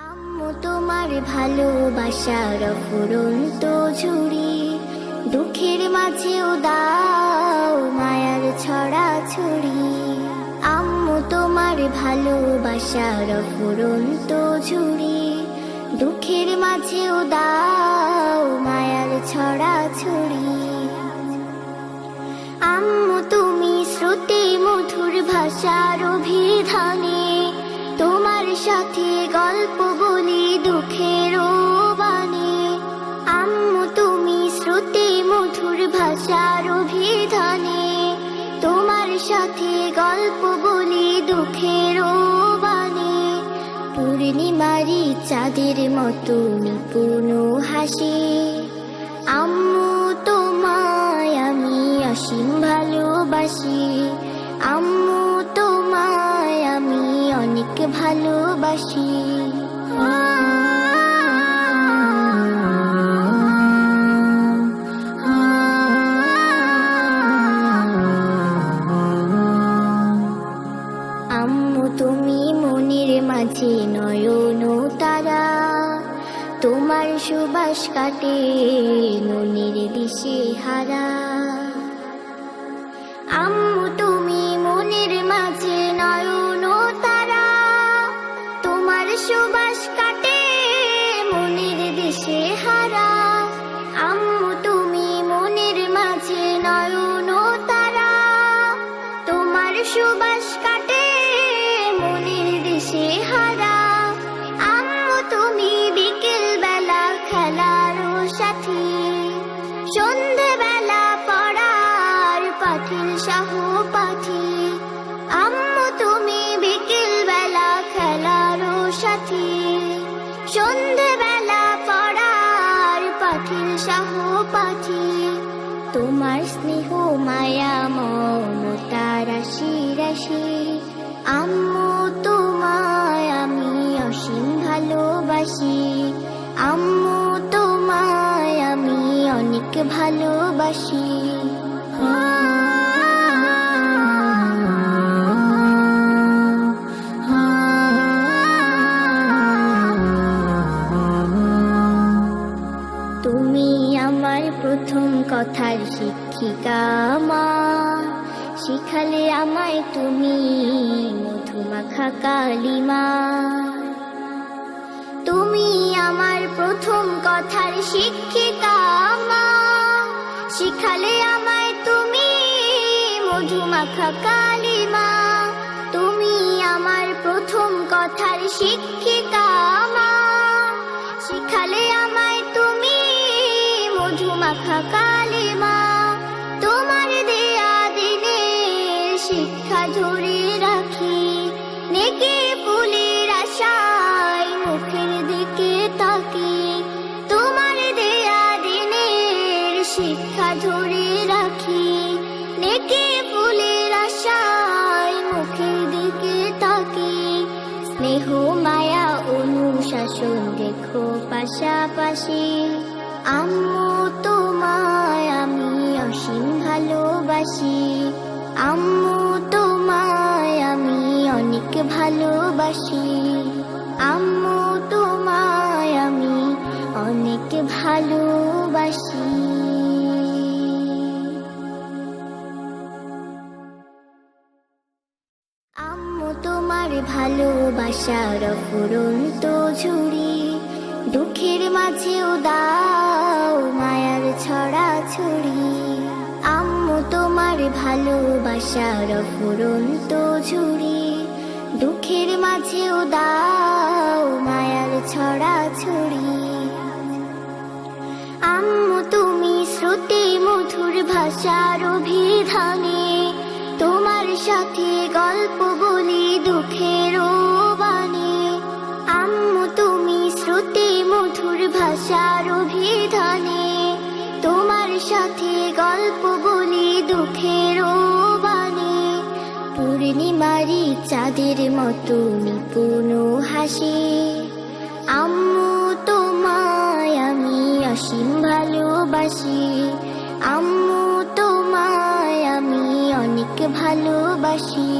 আম্মু তোমার ভালোবাসার ফুরন্ত ঝুড়ি, দুঃখের মাঝেও দাও মায়ার ছড়া ছড়ি আম্মু তোমার ভালোবাসার ফুরন্ত ঝুড়ি, দুঃখের মাঝেও দাও মায়ার ছড়া ছড়ি আম্মু তুমি শ্রুতি মধুর ভাষার অভিধানে অভিধানে তোমার সাথে গল্প বলি দুঃখের বাণী। পূর্ণিমারি চাঁদের মতো নিপুণ হাসি। আম্মু তোমায় আমি অসীম ভালোবাসি। আম্মু তোমায় আমি অনেক ভালোবাসি। নয়ন তারা তোমার সুবাস কাটে মনের দিশে হারা। আম্মু, তুমি মনের মাঝে নয়ন তারা তোমার সুবাস কাটে মনের দিশে হারা। আম্মু, তুমি মনের মাঝে নয়ন তারা তোমার সুবাস কাটে মনের দিশে হারা। সন্ধে বেলা পড়ার পাখির সাহ পাখি তোমার স্নেহ, মায়া মমতা রাশি রাশি আম্মু তোমায় আমি অসীম ভালোবাসি। আম্মু তোমায় আমি অনেক ভালোবাসি। শিক্ষিকা শিখালে আমায় তুমি মধুমাখা কালিমা তুমি আমার প্রথম কথার শিক্ষিকা মা, শিখালে আমায় তুমি মধুমাখা কালিমা তুমি আমার প্রথম কথার শিক্ষিকা মা, শিখালে আমায় তুমি মধুমাখা দিকে তাকি তোমার দেয়া দিনের শিক্ষা ধরে রাখি। নেকে ফুলের আশায় মুখের দিকে তাকি। স্নেহ, মায়া, অনুশাসন দেখো পাশাপাশি। আম্মু তোমায় আমি অসীম ভালোবাসি। আম্মু তোমায় আমি অনেক ভালোবাসি। আম্মু ভালোবাসি। আম্মু, তোমার ভালোবাসার ফুরন্ত ঝুড়ি, দুঃখের মাঝেও দাও মায়ার ছড়া ছড়ি আম্মু, তোমার ভালোবাসার ফুরন্ত ঝুড়ি, দুঃখের মাঝেও দাও মায়ার ছড়া ছড়ি মধুর ভাষার অভিধানে তোমার সাথে গল্প বলি দুঃখের বাণী। আম্মু, তুমি শ্রুতি মধুর ভাষার অভিধানে তোমার সাথে গল্প বলি দুঃখের বাণী। পূর্ণিমারি চাঁদের মতো নিপুণ হাসি। আম্মু, তোমায় আমি অসীম ভালোবাসি। আম্মু তোমায় আমি অনেক ভালোবাসি।